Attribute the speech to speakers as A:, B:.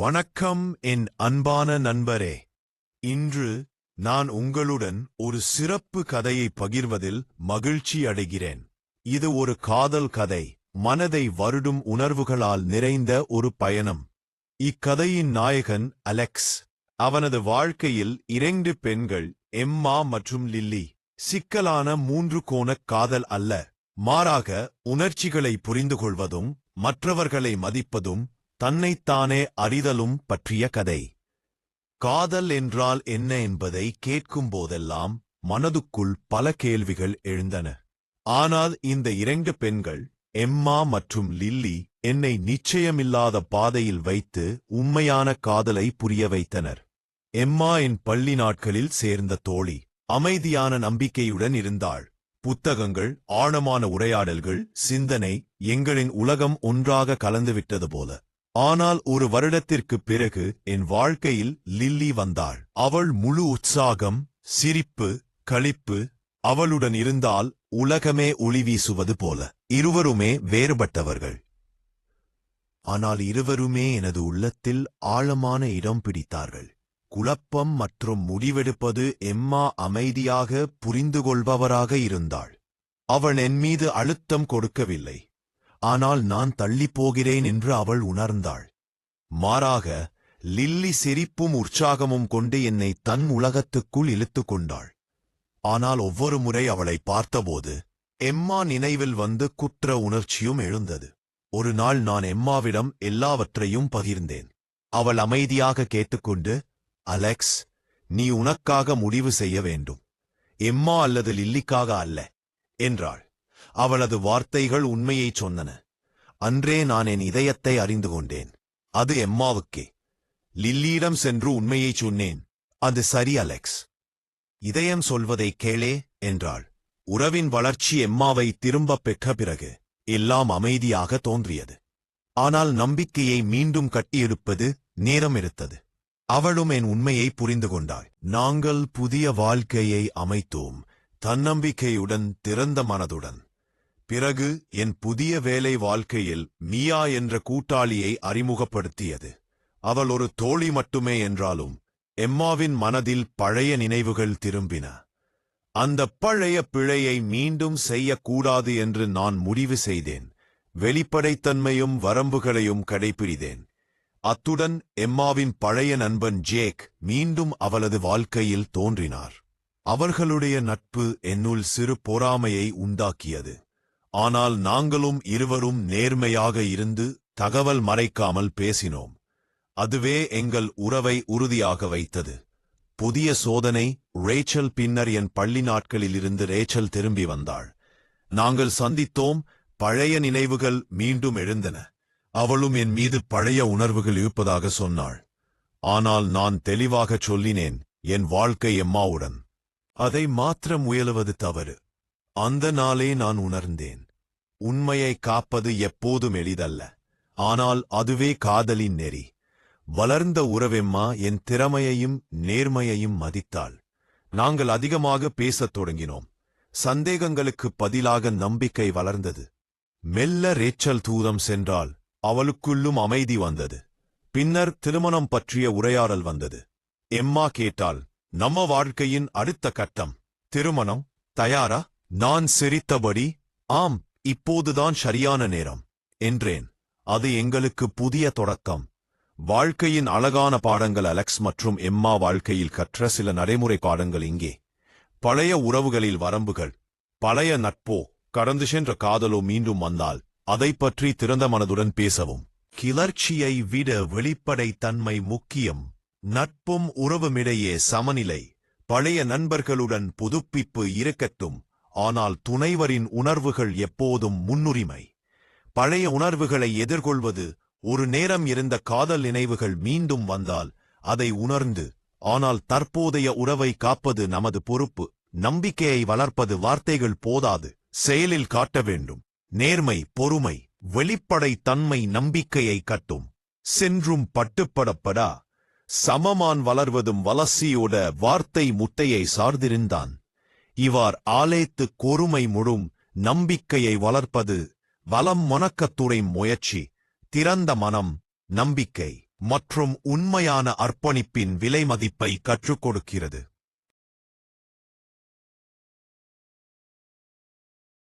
A: வணக்கம் என் அன்பான நண்பரே. இன்று நான் உங்களுடன் ஒரு சிறப்பு கதையை பகிர்வதில் மகிழ்ச்சி அடைகிறேன். இது ஒரு காதல் கதை மனதை வருடும் உணர்வுகளால் நிறைந்த ஒரு பயணம். இக்கதையின் நாயகன் அலெக்ஸ். அவனது வாழ்க்கையில் இரண்டு பெண்கள் எம்மா மற்றும் லில்லி. சிக்கலான மூன்று கோணக் காதல் அல்ல. மாறாக உணர்ச்சிகளை புரிந்து கொள்வதும் மற்றவர்களை மதிப்பதும் தன்னைத்தானே அறிதலும் பற்றிய கதை. காதல் என்றால் என்ன என்பதை கேட்கும் போதெல்லாம் மனதுக்குள் பல கேள்விகள் எழுந்தன. ஆனால் இந்த இரண்டு பெண்கள் எம்மா மற்றும் லில்லி என்னை நிச்சயமில்லாத பாதையில் வைத்து உண்மையான காதலை புரிய வைத்தனர். எம்மா என் பள்ளி நாட்களில் சேர்ந்த தோழி அமைதியான நம்பிக்கையுடன் இருந்தாள். புத்தகங்கள் ஆழமான உரையாடல்கள் சிந்தனை எங்களின் உலகம் ஒன்றாக கலந்துவிட்டது போல. ஆனால் ஒரு வருடத்திற்குப் பிறகு என் வாழ்க்கையில் லில்லி வந்தாள். அவள் முழு உற்சாகம் சிரிப்பு களிப்பு அவளுடன் இருந்தால் உலகமே ஒளி வீசுவது போல. இருவருமே வேறுபட்டவர்கள். ஆனால் இருவருமே எனது உள்ளத்தில் ஆழமான இடம் பிடித்தார்கள். குழப்பம் மற்றும் முடிவெடுப்பது எம்மா அமைதியாக புரிந்து கொள்பவராக இருந்தாள். அவள் என் மீது அழுத்தம் கொடுக்கவில்லை. ஆனால் நான் தள்ளிப்போகிறேன் என்று அவள் உணர்ந்தாள். மாறாக லில்லி சிரிப்பும் உற்சாகமும் கொண்டு என்னை தன் உலகத்துக்குள் இழுத்துக் கொண்டாள். ஆனால் ஒவ்வொரு முறை அவளை பார்த்தபோது எம்மா நினைவில் வந்து குற்ற உணர்ச்சியும் எழுந்தது. ஒரு நாள் நான் எம்மாவிடம் எல்லாவற்றையும் பகிர்ந்தேன். அவள் அமைதியாக கேட்டுக்கொண்டு அலெக்ஸ் நீ உனக்காக முடிவு செய்ய வேண்டும். எம்மா அல்லது லில்லிக்காக அல்ல என்றாள். அவளது வார்த்தைகள் உண்மையைச் சொன்னன. அன்றே நான் என் இதயத்தை அறிந்து கொண்டேன் அது எம்மாவுக்கே. லில்லியிடம் சென்று உண்மையைச் சொன்னேன். அது சரி அலெக்ஸ். இதயம் சொல்வதைக் கேளே என்றாள். உறவின் வளர்ச்சி எம்மாவை திரும்பப் பெற்ற பிறகு எல்லாம் அமைதியாக தோன்றியது. ஆனால் நம்பிக்கையை மீண்டும் கட்டியெடுப்பது நேரம் எடுத்தது. அவளும் என் உண்மையை புரிந்து கொண்டாள். நாங்கள் புதிய வாழ்க்கையை அமைத்தோம். தன்னம்பிக்கையுடன் திறந்த மனதுடன். பிறகு என் புதிய வேலை வாழ்க்கையில் மியா என்ற கூட்டாளியை அறிமுகப்படுத்தியது. அவள் ஒரு தோழி மட்டுமே என்றாலும் எம்மாவின் மனதில் பழைய நினைவுகள் திரும்பின. அந்த பழைய பிழையை மீண்டும் செய்யக்கூடாது என்று நான் முடிவு செய்தேன். வெளிப்படைத்தன்மையும் வரம்புகளையும் கடைபிடித்தேன் அத்துடன் எம்மாவின் பழைய நண்பன் ஜேக் மீண்டும் அவளது வாழ்க்கையில் தோன்றினார். அவர்களுடைய நட்பு என்னுள் சிறு பொறாமையை உண்டாக்கியது. ஆனால் நாங்களும் இருவரும் நேர்மையாக இருந்து தகவல் மறைக்காமல் பேசினோம். அதுவே எங்கள் உறவை உறுதியாக வைத்தது. புதிய சோதனை ரேச்சல் பின்னர் என் பள்ளி நாட்களிலிருந்து ரேச்சல் திரும்பி வந்தாள். நாங்கள் சந்தித்தோம் பழைய நினைவுகள் மீண்டும் எழுந்தன. அவளும் என் மீது பழைய உணர்வுகள் இருப்பதாக சொன்னாள். ஆனால் நான் தெளிவாகச் சொல்லினேன் என் வாழ்க்கை எம்மாவுடன். அதை மாற்ற முயலுவது தவறு. அந்த நாளே நான் உணர்ந்தேன். உண்மையை காப்பது எப்போதும் எளிதல்ல. ஆனால் அதுவே காதலின் நெறி. வளர்ந்த உறவெம்மா என் திறமையையும் நேர்மையையும் மதித்தாள். நாங்கள் அதிகமாக பேசத் தொடங்கினோம். சந்தேகங்களுக்கு பதிலாக நம்பிக்கை வளர்ந்தது. மெல்ல ரேச்சல் தூரம் சென்றால் அவளுக்குள்ளும் அமைதி வந்தது. பின்னர் திருமணம் பற்றிய உரையாடல் வந்தது. எம்மா கேட்டால் நம்ம வாழ்க்கையின் அடுத்த கட்டம். திருமணம் தயாரா? நான் சிரித்தபடி ஆம் இப்போதுதான் சரியான நேரம் என்றேன். அது எங்களுக்கு புதிய தொடக்கம். வாழ்க்கையின் அழகான பாடங்கள் அலெக்ஸ் மற்றும் எம்மா வாழ்க்கையில் கற்ற சில நடைமுறை பாடங்கள் இங்கே. பழைய உறவுகளில் வரம்புகள். பழைய நட்போ கடந்து சென்ற காதலோ மீண்டும் வந்தால் அதை பற்றி திறந்த மனதுடன் பேசவும். கிளர்ச்சியை விட வெளிப்படை தன்மை முக்கியம். நட்பும் உறவுமிடையே சமநிலை. பழைய நண்பர்களுடன் புதுப்பிப்பு இருக்கட்டும் ஆனால் துணைவரின் உணர்வுகள் எப்போதும் முன்னுரிமை. பழைய உணர்வுகளை எதிர்கொள்வது ஒரு நேரம் இருந்த காதல் நினைவுகள் மீண்டும் வந்தால் அதை உணர்ந்து ஆனால் தற்போதைய உறவை காப்பது நமது பொறுப்பு. நம்பிக்கையை வளர்ப்பது வார்த்தைகள் போதாது. செயலில் காட்ட வேண்டும். நேர்மை பொறுமை வெளிப்படை தன்மை நம்பிக்கையை கட்டும். சென்றும் பட்டுப்படப்படா. சமமான் வளர்வதும் வலசியோட வார்த்தை முட்டையை சார்ந்திருந்தான். இவார் ஆலேத்து கொருமை முழும் நம்பிக்கையை வளர்ப்பது வலம் மொனக்கத்துறை முயற்சி திறந்த மனம் நம்பிக்கை மற்றும் உண்மையான அர்ப்பணிப்பின் விலைமதிப்பை கற்றுக் கொடுக்கிறது.